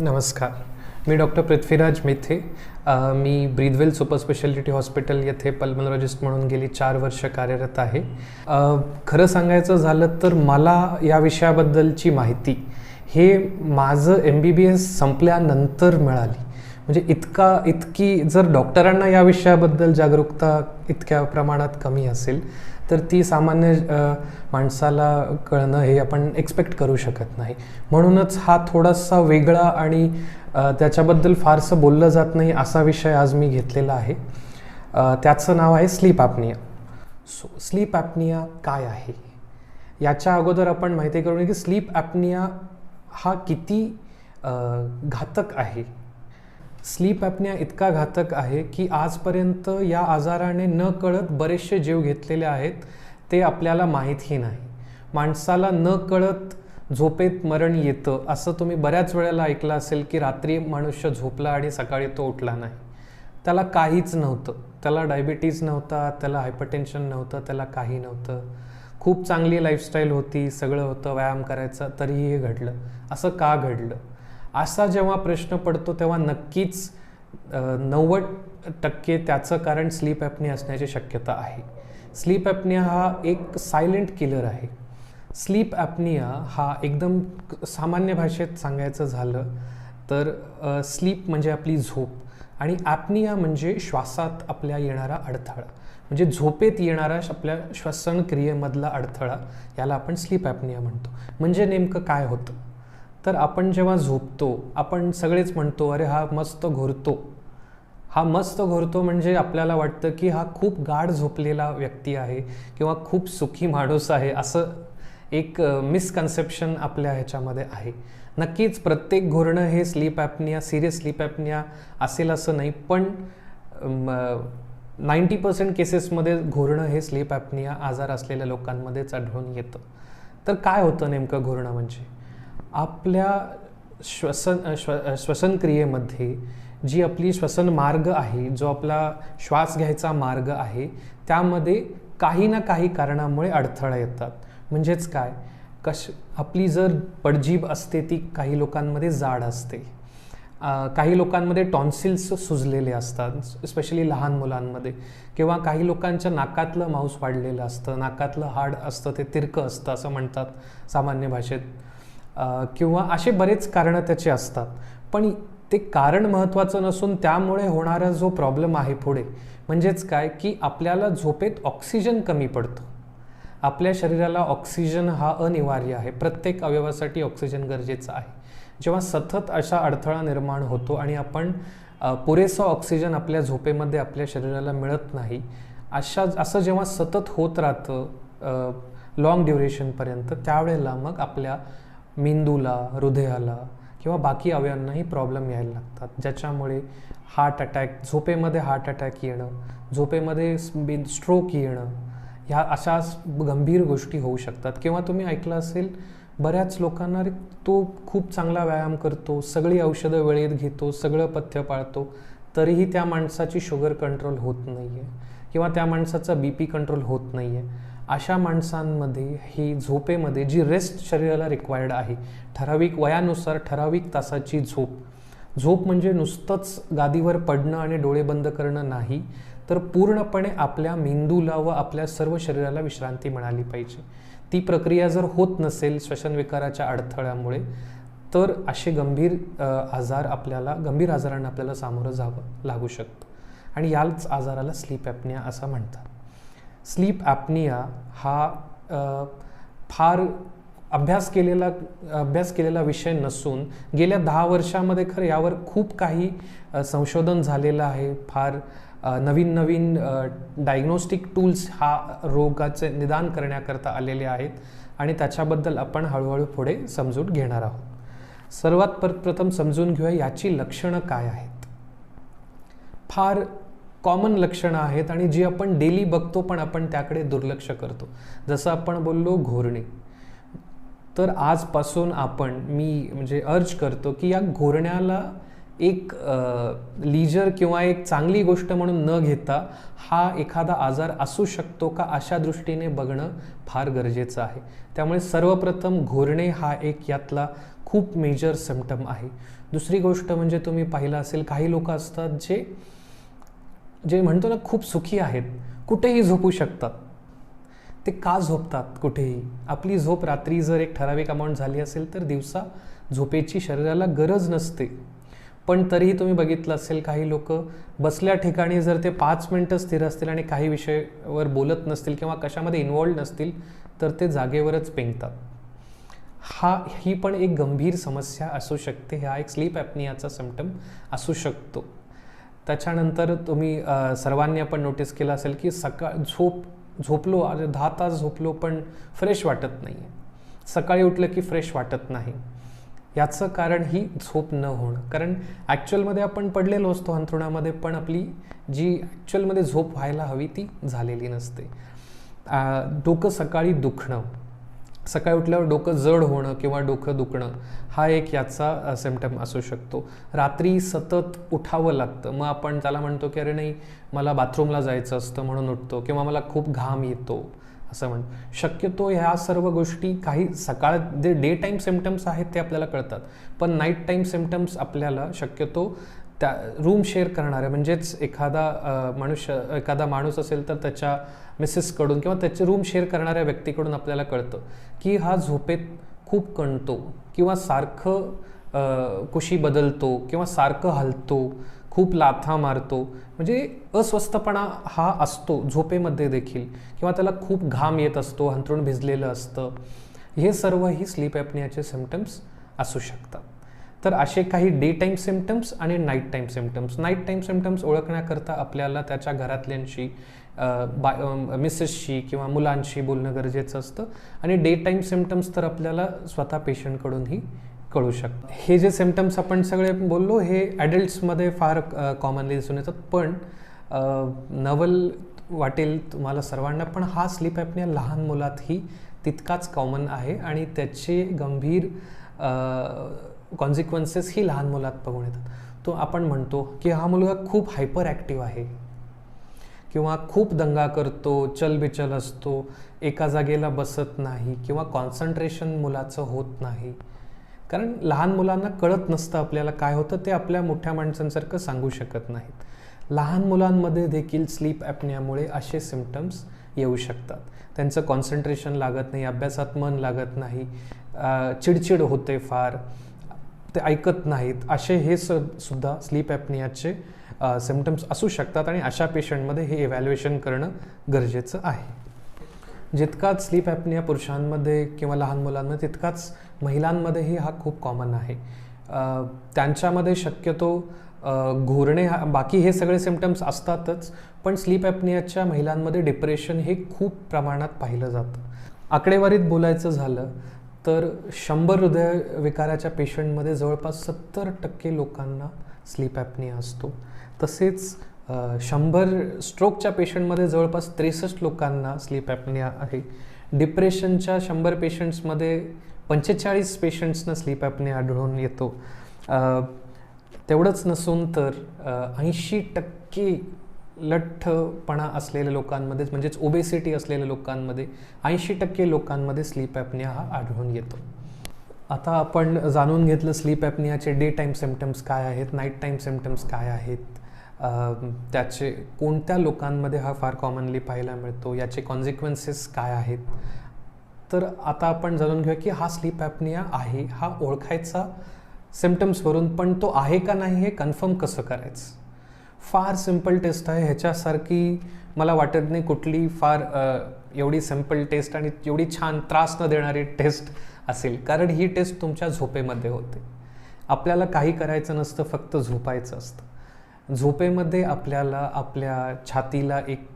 नमस्कार. मी डॉक्टर पृथ्वीराज मेथे. मी ब्रीदवेल सुपर स्पेशालिटी हॉस्पिटल येथे पल्मोलॉजिस्ट म्हणून गेली चार वर्ष कार्यरत आहे. खरं सांगायचं झालं तर मला या विषयाबद्दलची माहिती हे माझं एम बी बी एस संपल्यानंतर मिळाली. म्हणजे इतका इतकी जर डॉक्टरांना या विषयाबद्दल जागरूकता इतक्या प्रमाणात कमी असेल तर ती सामान्य माणसाला कळणं हे आपण एक्सपेक्ट करू शकत नाही. म्हणूनच हा थोडासा वेगळा आणि त्याच्याबद्दल फारसं बोललं जात नाही असा विषय आज मी घेतलेला आहे. त्याचं नाव आहे sleep apnoea. So sleep apnoea काय आहे? याच्या अगोदर आपण माहिती करून की स्लीप ॲपनिया हा किती घातक आहे? स्लीप ॲपन्या इतका घातक आहे की आजपर्यंत या आजाराने न कळत बरेचसे जीव घेतलेले आहेत ते आपल्याला माहीतही नाही. माणसाला न कळत झोपेत मरण येतं असं तुम्ही बऱ्याच वेळेला ऐकलं असेल की रात्री मनुष्य झोपला आणि सकाळी तो उठला नाही. त्याला काहीच नव्हतं. त्याला डायबिटीज नव्हता त्याला हायपरटेन्शन नव्हतं त्याला काही नव्हतं. खूप चांगली लाईफस्टाईल होती सगळं होतं व्यायाम करायचा तरीही हे घडलं. असं का घडलं? असा जेव्हा प्रश्न पडतो तेव्हा नक्कीच नव्वद टक्के त्याचं कारण स्लीप ॲपनी असण्याची शक्यता आहे. स्लीप ॲपनिया हा एक सायलेंट किलर आहे. स्लीप ॲपनिया हा एकदम सामान्य भाषेत सांगायचं झालं तर स्लीप म्हणजे आपली झोप आणि ॲपनिया म्हणजे श्वासात आपल्या येणारा अडथळा. म्हणजे झोपेत येणारा आपल्या श्वसनक्रियेमधला अडथळा याला आपण स्लीप ॲपनिया म्हणतो. म्हणजे नेमकं काय होतं? तर आपण जेव्हा झोपतो आपण सगळेच म्हणतो अरे हा मस्त घोरतो. हा मस्त घोरतो म्हणजे आपल्याला वाटतं की हा खूप गाढ झोपलेला व्यक्ती आहे किंवा खूप सुखी माणूस आहे असं एक मिसकन्सेप्शन आपल्या ह्याच्यामध्ये आहे. नक्कीच प्रत्येक घोरणं हे sleep apnoea serious sleep apnoea असेल असं नाही पण नाईंटी पर्सेंट केसेसमध्ये घोरणं हे स्लीप ॲपनिया आजार असलेल्या लोकांमध्येच आढळून येतं. तर काय होतं नेमकं घोरणं म्हणजे? आपल्या श्वसन श्व श्वसनक्रियेमध्ये जी आपली श्वसन मार्ग आहे जो आपला श्वास घ्यायचा मार्ग आहे त्यामध्ये काही ना काही कारणामुळे अडथळा येतात. म्हणजेच काय? कश आपली जर पडजीभ असते ती काही लोकांमध्ये जाड असते. काही लोकांमध्ये टॉन्सिल्स सुजलेले असतात स्पेशली लहान मुलांमध्ये. किंवा काही लोकांच्या नाकातलं मांस वाढलेलं असतं नाकातलं हाड असतं ते तिरकं असतं असं म्हणतात सामान्य भाषेत. किंवा असे बरेच कारणं त्याचे असतात. पण ते कारण महत्त्वाचं नसून त्यामुळे होणारा जो प्रॉब्लेम आहे पुढे म्हणजेच काय? की आपल्याला झोपेत ऑक्सिजन कमी पडतो. आपल्या शरीराला ऑक्सिजन हा अनिवार्य आहे. प्रत्येक अवयवासाठी ऑक्सिजन गरजेचं आहे. जेव्हा सतत अशा अडथळा निर्माण होतो आणि आपण पुरेसा ऑक्सिजन आपल्या झोपेमध्ये आपल्या शरीराला मिळत नाही अशा असं जेव्हा सतत होत राहतं लॉंग ड्युरेशनपर्यंत त्यावेळेला मग आपल्या मेंदूला हृदयाला किंवा बाकी अवयवांनाही प्रॉब्लेम यायला लागतात. ज्याच्यामुळे हार्ट अटॅक झोपेमध्ये हार्ट अटॅक येणं झोपेमध्ये स्ट्रोक येणं ह्या अशा गंभीर गोष्टी होऊ शकतात. किंवा तुम्ही ऐकलं असेल बऱ्याच लोकांना तो खूप चांगला व्यायाम करतो सगळी औषधं वेळेत घेतो सगळं पथ्य पाळतो तरीही त्या माणसाची शुगर कंट्रोल होत नाही आहे किंवा त्या माणसाचा बी पी कंट्रोल होत नाही आहे अशा माणसांमध्ये ही झोपेमध्ये जी रेस्ट शरीराला रिक्वायर्ड आहे ठराविक वयानुसार ठराविक तासाची झोप. झोप म्हणजे नुसतंच गादीवर पडणं आणि डोळे बंद करणं नाही तर पूर्णपणे आपल्या मेंदूला व आपल्या सर्व शरीराला विश्रांती मिळाली पाहिजे. ती प्रक्रिया जर होत नसेल श्वसनविकाराच्या अडथळ्यामुळे तर असे गंभीर आजार आपल्याला गंभीर आजारांना आपल्याला सामोरं जावं लागू शकतं. आणि याच आजाराला स्लीप ॲपनिया असं म्हणतात. स्लीप ॲपनिया हा फार अभ्यास केलेला अभ्यास केलेला विषय नसून गेल्या दहा वर्षामध्ये खरं यावर खूप काही संशोधन झालेलं आहे. फार नवीन नवीन डायग्नोस्टिक टूल्स हा रोगाचे निदान करण्याकरता आलेले आहेत आणि त्याच्याबद्दल आपण हळूहळू पुढे समजून घेणार आहोत. सर्वात प्रथम समजून घेऊया याची लक्षणं काय आहेत. फार कॉमन लक्षणं आहेत आणि जी आपण डेली बघतो पण आपण त्याकडे दुर्लक्ष करतो. जसं आपण बोललो घोरणे. तर आजपासून आपण मी म्हणजे अर्ज करतो की या घोरण्याला एक लीजर किंवा एक चांगली गोष्ट म्हणून न घेता हा एखादा आजार असू शकतो का अशा दृष्टीने बघणं फार गरजेचं आहे. त्यामुळे सर्वप्रथम घोरणे हा एक यातला खूप मेजर सिम्टम आहे. दुसरी गोष्ट म्हणजे तुम्ही पाहिलं असेल काही लोक असतात जे जे म्हणतो ना खूप सुखी आहेत कुठेही झोपू शकतात. ते का झोपतात कुठेही? आपली झोप रात्री जर एक ठराविक अमाऊंट झाली असेल तर दिवसा झोपेची शरीराला गरज नसते. पण तरीही तुम्ही बघितलं असेल काही लोक बसल्या ठिकाणी जर ते पाच मिनटं स्थिर असतील आणि काही विषयावर बोलत नसतील किंवा कशामध्ये इन्वॉल्ड नसतील तर ते जागेवरच पेंगतात. हा ही पण एक गंभीर समस्या असू शकते. हा एक स्लीप ॲपनियाचा सिमटम असू शकतो. त्याच्यानंतर तुम्ही सर्वांनी आपण नोटीस केलं असेल की सकाळ झोप झोपलो आणि दहा तास झोपलो पण फ्रेश वाटत नाही आहे सकाळी उठलं की फ्रेश वाटत नाही. याचं कारण ही झोप न होणं. कारण ॲक्च्युअलमध्ये आपण पडलेलो असतो अंथरुणामध्ये पण आपली जी ॲक्च्युअलमध्ये झोप व्हायला हवी ती झालेली नसते. डोकं सकाळी दुखणं. सकाळी उठल्यावर डोकं जड होणं किंवा डोकं दुखणं हा एक याचा सिम्टम असू शकतो. रात्री सतत उठावं लागतं. मग आपण त्याला म्हणतो की अरे नाही मला बाथरूमला जायचं असतं म्हणून उठतो किंवा मला खूप घाम येतो असं म्हण. शक्यतो ह्या सर्व गोष्टी काही सकाळ जे डे टाईम सिम्टम्स आहेत ते आपल्याला कळतात. पण नाईट टाईम सिम्टम्स आपल्याला शक्यतो त्या रूम शेअर करणाऱ्या म्हणजेच एखादा मनुष्य एखादा माणूस असेल तर त्याच्या मिसेसकडून किंवा त्याचे रूम शेअर करणाऱ्या व्यक्तीकडून आपल्याला कळतं की हा झोपेत खूप कणतो किंवा सारखं कुशी बदलतो किंवा सारखं हलतो खूप लाथा मारतो. म्हणजे अस्वस्थपणा हा असतो झोपेमध्ये देखील किंवा त्याला खूप घाम येत असतो अंथरूण भिजलेलं असतं. हे सर्व ही स्लीप ॲपनियाचे सिम्टम्स असू शकतात. तर असे काही डे टाईम सिम्टम्स आणि night time symptoms night time symptoms ओळखण्याकरता आपल्याला त्याच्या घरातल्यांशी बाय बा मिसेसशी किंवा मुलांशी बोलणं गरजेचं असतं. आणि डे टाईम सिमटम्स तर आपल्याला स्वतः पेशंटकडूनही कळू शकतं हे जे सिमटम्स आपण सगळे बोललो हे ॲडल्ट्समध्ये फार कॉमनली दिसून येतात. पण नवल वाटेल तुम्हाला सर्वांना पण हा स्लीप ॲपनिया लहान मुलातही तितकाच कॉमन आहे. आणि त्याचे गंभीर कॉन्सिक्वन्सेस ही लहान मुलात बघून येतात. तो आपण म्हणतो की हा मुलगा खूप हायपर ॲक्टिव्ह आहे. किंवा खूप दंगा करतो चलबिचल असतो एका जागेला बसत नाही किंवा कॉन्सन्ट्रेशन मुलाचं होत नाही. कारण लहान मुलांना कळत नसतं आपल्याला काय होतं ते आपल्या मोठ्या माणसांसारखं सांगू शकत नाहीत. लहान मुलांमध्ये देखील स्लीप ॲपण्यामुळे असे सिमटम्स येऊ शकतात. त्यांचं कॉन्सन्ट्रेशन लागत नाही अभ्यासात मन लागत नाही चिडचिड होते फार. ते ऐकत नाहीत असे हे स सुद्धा स्लीप ॲपनियाचे सिम्टम्स असू शकतात आणि अशा पेशंटमध्ये हे इव्हॅल्युएशन करणं गरजेचं आहे. जितकाच स्लीप ॲपनिया पुरुषांमध्ये किंवा लहान मुलांमध्ये तितकाच महिलांमध्येही हा खूप कॉमन आहे. त्यांच्यामध्ये शक्यतो घोरणे हा बाकी हे सगळे सिम्टम्स असतातच पण स्लीप ॲपनियाच्या महिलांमध्ये डिप्रेशन हे खूप प्रमाणात पाहिलं जातं. आकडेवारीत बोलायचं झालं तर शंभर हृदयविकाराच्या पेशंटमध्ये जवळपास सत्तर टक्के लोकांना स्लीप ॲपनिया असतो. तसेच शंभर स्ट्रोकच्या पेशंटमध्ये जवळपास त्रेसष्ट लोकांना स्लीप ॲपनिया आहे. डिप्रेशनच्या शंभर पेशंट्समध्ये पंचेचाळीस पेशंट्सना स्लीप ॲपनिया आढळून येतो. तेवढंच नसून तर ऐंशी टक्के लठ्ठपणा असलेल्या लोकांमध्येच म्हणजेच ओबेसिटी असलेल्या लोकांमध्ये ऐंशी टक्के लोकांमध्ये स्लीप ॲपनिया हा आढळून येतो. आता आपण जाणून घेतलं स्लीप ॲपनियाचे डे टाईम सिम्टम्स काय आहेत नाईट टाईम सिम्टम्स काय आहेत त्याचे कोणत्या लोकांमध्ये हा फार कॉमनली पाहायला मिळतो याचे कॉन्सिक्वेन्सेस काय आहेत? तर आता आपण जाणून घेऊया की हा स्लीप ॲपनिया आहे हा ओळखायचा सिम्टम्सवरून पण तो आहे का नाही हे कन्फर्म कसं करायचं? फार सिंपल टेस्ट आहे. ह्याच्यासारखी मला वाटत नाही कुठली फार एवढी सिंपल टेस्ट आणि एवढी छान त्रास न देणारी टेस्ट असेल. कारण ही टेस्ट तुमच्या झोपेमध्ये होते. आपल्याला काही करायचं नसतं फक्त झोपायचं असतं. झोपेमध्ये आपल्याला आपल्या छातीला एक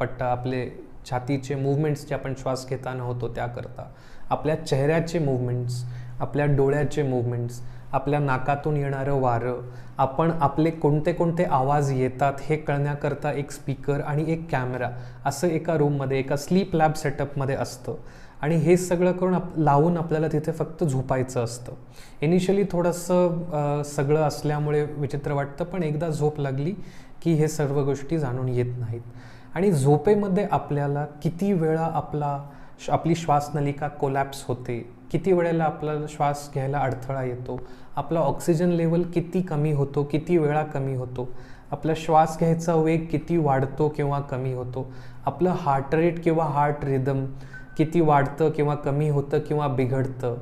पट्टा आपले छातीचे मूवमेंट्स जे आपण श्वास घेताना होतो त्याकरता आपल्या चेहऱ्याचे मूवमेंट्स आपल्या डोळ्याचे मूवमेंट्स आपल्या नाकातून येणारं वारं आपण आपले कोणते कोणते आवाज येतात हे कळण्याकरता एक स्पीकर आणि एक कॅमेरा असं एका रूममध्ये एका स्लीप लॅब सेटअपमध्ये असतं. आणि हे सगळं करून आप लावून आपल्याला तिथे फक्त झोपायचं असतं. इनिशियली थोडंसं सगळं असल्यामुळे विचित्र वाटतं पण एकदा झोप लागली की हे सर्व गोष्टी जाणून येत नाहीत. आणि झोपेमध्ये आपल्याला किती वेळा आपला आपली श्वासनलिका कोलॅप्स होते किती वेळेला आपल्याला श्वास घ्यायला अडथळा येतो? आपला ऑक्सिजन लेवल किती कमी होतो? किती वेळा कमी होतो? आपला श्वास घ्यायचा वेग किती वाढतो किंवा कमी होतो? आपलं हार्ट रेट किंवा हार्ट रिदम किती वाढतं किंवा कमी होतं किंवा बिघडतं?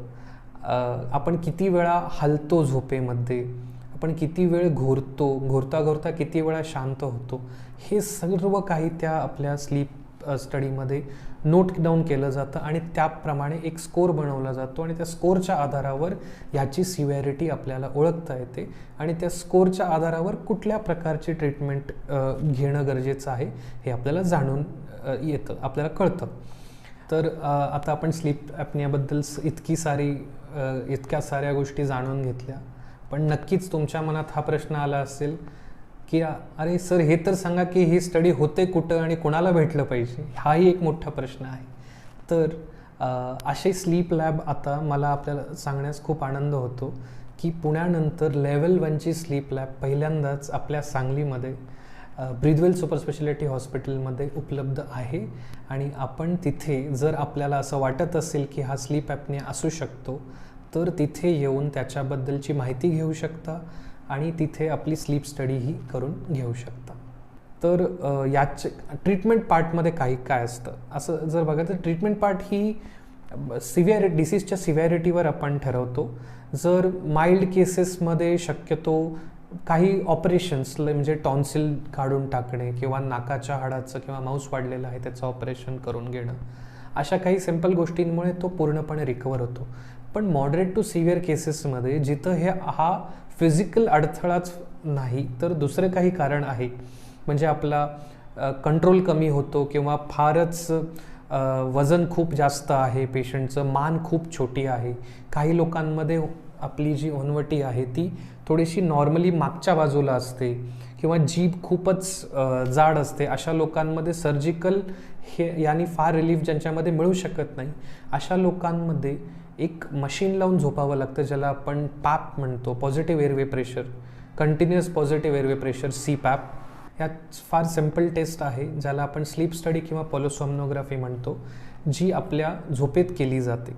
आपण किती वेळा हलतो झोपेमध्ये? आपण किती वेळ घोरतो? घोरता घोरता किती वेळा शांत होतो? हे सर्व काही त्या आपल्या स्लीप स्टडीमध्ये नोट डाऊन केलं जातं आणि त्याप्रमाणे एक स्कोर बनवला जातो आणि त्या स्कोरच्या आधारावर याची सिव्हिरिटी आपल्याला ओळखता येते. आणि त्या स्कोरच्या आधारावर कुठल्या प्रकारची ट्रीटमेंट घेणं गरजेचं आहे हे आपल्याला जाणून येतं आपल्याला कळतं. तर आता आपण स्लीप ॲपनियाबद्दल इतकी सारी इतक्या साऱ्या गोष्टी जाणून घेतल्या. पण नक्कीच तुमच्या मनात हा प्रश्न आला असेल की अरे सर हे तर सांगा की ही स्टडी होते कुठं आणि कोणाला भेटलं पाहिजे? हाही एक मोठा प्रश्न आहे. तर असे स्लीप लॅब आता मला आपल्याला सांगण्यास खूप आनंद होतो की पुण्यानंतर लेवल वनची स्लीप लॅब पहिल्यांदाच आपल्या सांगलीमध्ये ब्रिदवेल सुपर स्पेशालिटी हॉस्पिटलमध्ये उपलब्ध आहे. आणि आपण तिथे जर आपल्याला असं वाटत असेल की हा स्लीप ॲपने असू शकतो तर तिथे येऊन त्याच्याबद्दलची माहिती घेऊ शकता. आणि तिथे आपली स्लीप स्टडीही करून घेऊ शकता. तर याचे ट्रीटमेंट पार्टमध्ये काही काय असतं? असं जर बघा तर ट्रीटमेंट पार्ट ही सिव्हिअर डिसीजच्या सिव्हिअरिटीवर आपण ठरवतो. जर माइल्ड केसेसमध्ये शक्यतो काही ऑपरेशन्स म्हणजे टॉन्सिल काढून टाकणे किंवा नाकाच्या हाडाचं किंवा माऊस वाढलेलं आहे त्याचं ऑपरेशन करून घेणं अशा काही सिंपल गोष्टींमुळे तो पूर्णपणे रिकवर होतो. पण मॉडरेट टू सिव्हिअर केसेसमध्ये जिथं हे हा फिजिकल अडथळाच नाही तर दुसरं काही कारण आहे. म्हणजे आपला कंट्रोल कमी होतो किंवा फारच वजन खूप जास्त आहे पेशंटचं मान खूप छोटी आहे. काही लोकांमध्ये आपली जी ओनवटी आहे ती थोडीशी नॉर्मली मागच्या बाजूला असते किंवा जीभ खूपच जाड असते. अशा लोकांमध्ये सर्जिकल हे यांनी फार रिलीफ ज्यांच्यामध्ये मिळू शकत नाही. अशा लोकांमध्ये एक मशीन लावून झोपावं लागतं ज्याला आपण पॅप म्हणतो positive airway pressure continuous positive airway pressure C PAP ह्यात फार सिंपल टेस्ट आहे ज्याला आपण स्लीप स्टडी किंवा पॉलोसॉमनोग्राफी म्हणतो जी आपल्या झोपेत केली जाते.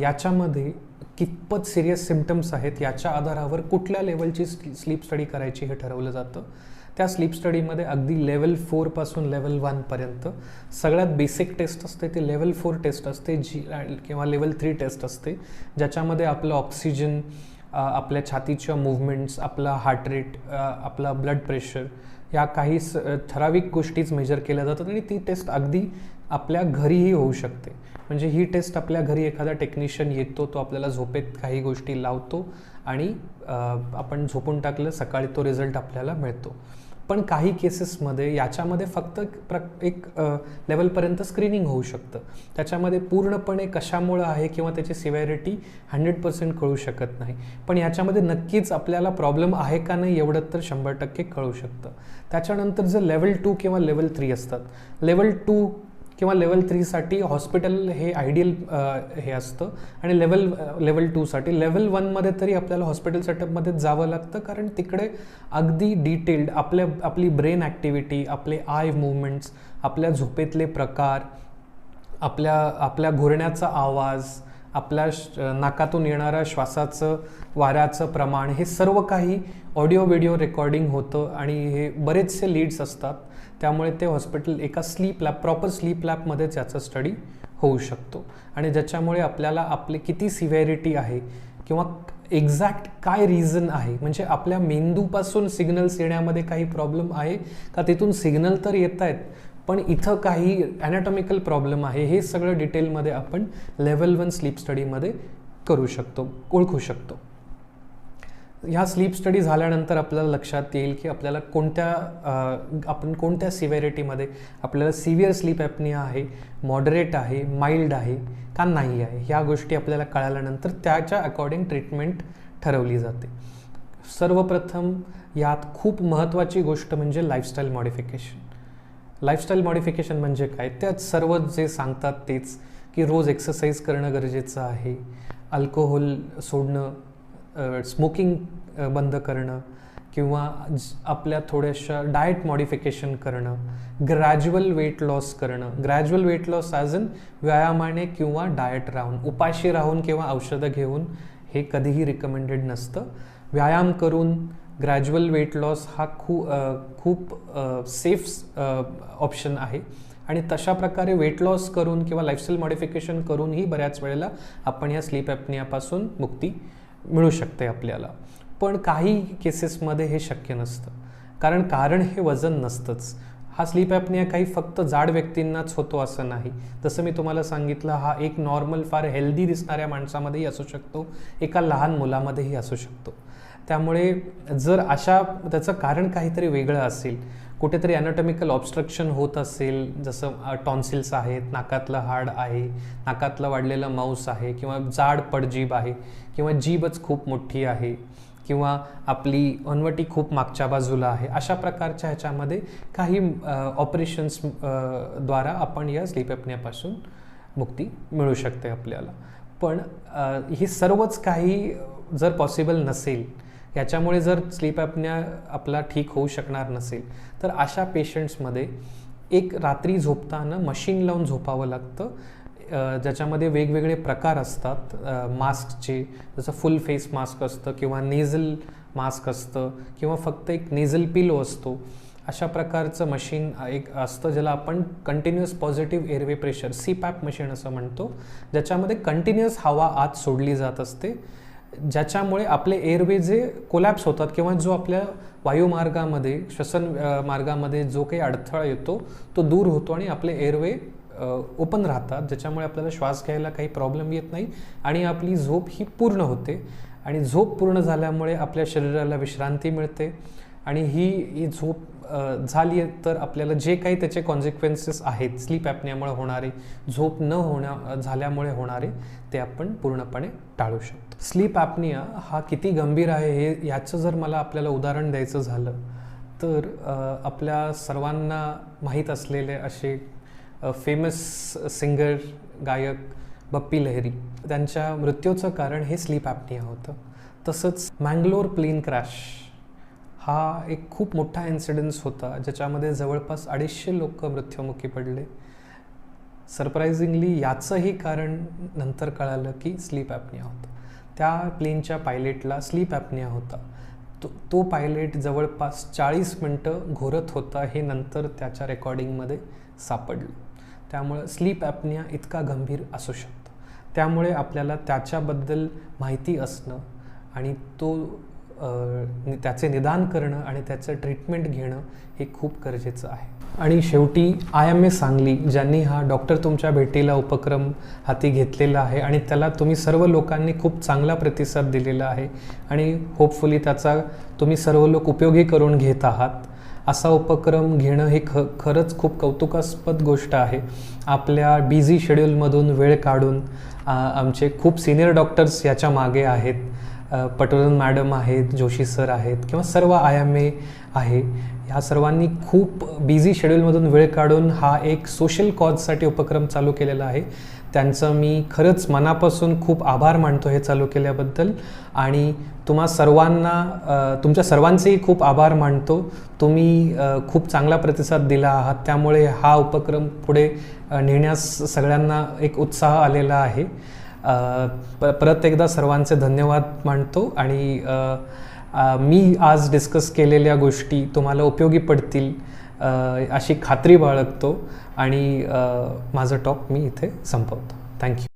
याच्यामध्ये कितपत सिरियस सिम्टम्स आहेत याच्या आधारावर कुठल्या लेवलची स्लीप स्टडी करायची हे ठरवलं जातं. त्या स्लीप स्टडीमध्ये अगदी लेवल फोरपासून लेवल वनपर्यंत सगळ्यात बेसिक टेस्ट असते ती लेवल फोर टेस्ट असते जी किंवा लेवल थ्री टेस्ट असते ज्याच्यामध्ये आपलं ऑक्सिजन आपल्या छातीच्या मुवमेंट्स आपला हार्ट रेट आपला ब्लड प्रेशर या काही स ठराविक गोष्टीच मेजर केल्या जातात आणि ती टेस्ट अगदी आपल्या घरीही होऊ शकते. म्हणजे ही टेस्ट आपल्या घरी एखादा टेक्निशियन येतो तो आपल्याला झोपेत काही गोष्टी लावतो आणि आपण झोपून टाकलं सकाळी तो रिझल्ट आपल्याला मिळतो. पण काही केसेसमध्ये याच्यामध्ये फक्त प्र एक लेवलपर्यंत स्क्रीनिंग होऊ शकतं. त्याच्यामध्ये पूर्णपणे कशामुळं आहे किंवा त्याची सिव्हिरिटी हंड्रेड पर्सेंट कळू शकत नाही. पण याच्यामध्ये नक्कीच आपल्याला प्रॉब्लेम आहे का नाही एवढं तर शंभर टक्के कळू शकतं. त्याच्यानंतर जर लेवल टू किंवा लेवल थ्री असतात लेवल टू किंवा लेवल थ्रीसाठी हॉस्पिटल हे आयडियल हे असतं. आणि लेवल लेवल टूसाठी लेवल वनमध्ये तरी आपल्याला हॉस्पिटल सेटअपमध्ये जावं लागतं. कारण तिकडे अगदी डिटेल्ड आपल्या आपली ब्रेन ॲक्टिव्हिटी आपले आय मुवमेंट्स आपल्या झोपेतले प्रकार आपल्या आपल्या घुरण्याचा आवाज आपल्या नाकातून येणाऱ्या श्वासाचं वाऱ्याचं प्रमाण हे सर्व काही ऑडिओ व्हिडिओ रेकॉर्डिंग होतं आणि हे बरेचसे लीड्स असतात. त्यामुळे ते हॉस्पिटल एका स्लीप लॅब प्रॉपर स्लीप लॅबमध्येच याचा स्टडी होऊ शकतो. आणि ज्याच्यामुळे आपल्याला आपले किती सिव्हेरिटी आहे किंवा एक्झॅक्ट काय रिझन आहे म्हणजे आपल्या मेंदूपासून सिग्नल्स येण्यामध्ये काही प्रॉब्लेम आहे का? तिथून सिग्नल तर येत आहेत पण इथं काही ॲनाटॉमिकल प्रॉब्लेम आहे हे सगळं डिटेलमध्ये आपण लेवल वन स्लीप स्टडीमध्ये करू शकतो ओळखू शकतो. ह्या स्लीप स्टडी झाल्यानंतर आपल्याला लक्षात येईल की आपल्याला कोणत्या आपण कोणत्या सिव्हिरिटीमध्ये आपल्याला सिव्हिअर स्लीप ॲपनिया आहे मॉडरेट आहे माइल्ड आहे का नाही आहे ह्या गोष्टी आपल्याला कळाल्यानंतर त्याच्या अकॉर्डिंग ट्रीटमेंट ठरवली जाते. सर्वप्रथम यात खूप महत्त्वाची गोष्ट म्हणजे लाईफस्टाईल मॉडिफिकेशन लाईफस्टाईल मॉडिफिकेशन म्हणजे काय? त्यात सर्व जे सांगतात तेच की रोज एक्सरसाइज करणं गरजेचं आहे. अल्कोहोल सोडणं स्मोकिंग बंद करणं किंवा आपल्या थोड्याशा डाएट मॉडिफिकेशन करणं ग्रॅज्युअल वेट लॉस करणं. Gradual weight loss as in व्यायामाने किंवा डाएट राहून उपाशी राहून किंवा औषधं घेऊन हे कधीही रिकमेंडेड नसतं. व्यायाम करून ग्रॅज्युअल वेट लॉस हा खूप खूप सेफ ऑप्शन आहे. आणि तशा प्रकारे वेट लॉस करून किंवा लाईफस्टाईल मॉडिफिकेशन करूनही बऱ्याच वेळेला आपण या स्लीप ॲपनियापासून मुक्ती मिळू शकते आपल्याला. पण काही केसेसमध्ये हे शक्य नसतं. कारण कारण हे वजन नसतंच. हा स्लीप ॲपनिया काही फक्त जाड व्यक्तींनाच होतो असं नाही. तसं मी तुम्हाला सांगितलं हा एक नॉर्मल फार हेल्दी दिसणाऱ्या माणसामध्येही असू शकतो एका लहान मुलामध्येही असू शकतो. त्यामुळे जर अशा त्याचं कारण काहीतरी वेगळं असेल कुठेतरी ॲनाटॉमिकल ऑब्स्ट्रक्शन होत असेल जसं टॉन्सिल्स आहेत नाकातलं हाड आहे नाकातलं वाढलेलं मांस आहे किंवा जाड पडजीभ आहे किंवा जीभच खूप मोठी आहे किंवा आपली अनवटी खूप मागच्या बाजूला आहे अशा प्रकारच्या ह्याच्यामध्ये काही ऑपरेशन्स द्वारा आपण या स्लीप मुक्ती मिळू शकते आपल्याला. पण हे सर्वच काही जर पॉसिबल नसेल याच्यामुळे जर स्लीप ॲपन्या आपला ठीक होऊ शकणार नसेल तर अशा पेशंट्समध्ये एक रात्री झोपताना मशीन लावून झोपावं लागतं. ज्याच्यामध्ये वेगवेगळे प्रकार असतात. मास्कचे जसं फुल फेस मास्क असतं किंवा नेझल मास्क असतं किंवा फक्त एक नेझल पिलो असतो. अशा प्रकारचं मशीन एक असतं ज्याला आपण continuous positive airway pressure C PAP machine असं म्हणतो ज्याच्यामध्ये कंटिन्युअस हवा आत सोडली जात असते. ज्याच्यामुळे आपले एअरवे जे कोलॅप्स होतात किंवा जो आपल्या वायुमार्गामध्ये श्वसन मार्गामध्ये जो काही अडथळा येतो तो दूर होतो आणि आपले एअरवे ओपन राहतात. ज्याच्यामुळे आपल्याला श्वास घ्यायला काही प्रॉब्लेम येत नाही आणि आपली झोप ही पूर्ण होते. आणि झोप पूर्ण झाल्यामुळे आपल्या शरीराला विश्रांती मिळते आणि ही ही झोप झाली झाली तर आपल्याला जे काही त्याचे कॉन्सिक्वेन्सेस आहेत स्लीप ॲपण्यामुळे होणारे झोप न होण्या झाल्यामुळे होणारे ते आपण पूर्णपणे टाळू शकतो. स्लीप ॲपनिया हा किती गंभीर आहे हे याचं जर मला आपल्याला उदाहरण द्यायचं झालं तर आपल्या सर्वांना माहीत असलेले असे फेमस सिंगर गायक बप्पी लहरी त्यांच्या मृत्यूचं कारण हे स्लीप ॲपनिया होतं. तसंच मँगलोर प्लेन क्रॅश हा एक खूप मोठा इन्सिडन्स होता ज्याच्यामध्ये जवळपास अडीचशे लोक मृत्युमुखी पडले. सरप्रायझिंगली याचंही कारण नंतर कळालं की स्लीप ॲपनिया होतं. त्या प्लेनच्या पायलेटला स्लीप ॲपनिया होता. तो तो पायलेट जवळपास चाळीस मिनटं घोरत होता हे नंतर त्याच्या रेकॉर्डिंगमध्ये सापडलं. त्यामुळं स्लीप ॲपनिया इतका गंभीर असू शकतो. त्यामुळे आपल्याला त्याच्याबद्दल माहिती असणं आणि तो त्याचे निदान करणं आणि त्याचं ट्रीटमेंट घेणं हे खूप गरजेचं आहे. आणि शेवटी आय एम ए सांगली ज्यांनी हा डॉक्टर तुमच्या भेटीला उपक्रम हाती घेतलेला आहे आणि त्याला तुम्ही सर्व लोकांनी खूप चांगला प्रतिसाद दिलेला आहे आणि होपफुली त्याचा तुम्ही सर्व लोक उपयोगी करून घेत आहात. असा उपक्रम घेणं हे ख खरंच खूप कौतुकास्पद गोष्ट आहे. आपल्या बिझी शेड्यूलमधून वेळ काढून आमचे खूप सिनियर डॉक्टर्स याच्या मागे आहेत. अ, मॅडम आहेत जोशी सर आहेत किंवा सर्व आय एम ए आहे. ह्या सर्वांनी खूप बिझी शेड्यूलमधून वेळ काढून हा एक सोशल कॉजसाठी उपक्रम चालू केलेला आहे. त्यांचं मी खरंच मनापासून खूप आभार मानतो हे चालू केल्याबद्दल. आणि तुम्हा सर्वांना तुमच्या सर्वांचेही खूप आभार मानतो. तुम्ही खूप चांगला प्रतिसाद दिला आहात. त्यामुळे हा उपक्रम पुढे नेण्यास सगळ्यांना एक उत्साह आलेला आहे. परत एकदा सर्वांचे धन्यवाद मानतो आणि मी आज डिस्कस केलेल्या गोष्टी तुम्हाला उपयोगी पडतील अशी खात्री बाळगतो आणि माझं टॉक मी इथे संपवतो. थँक्यू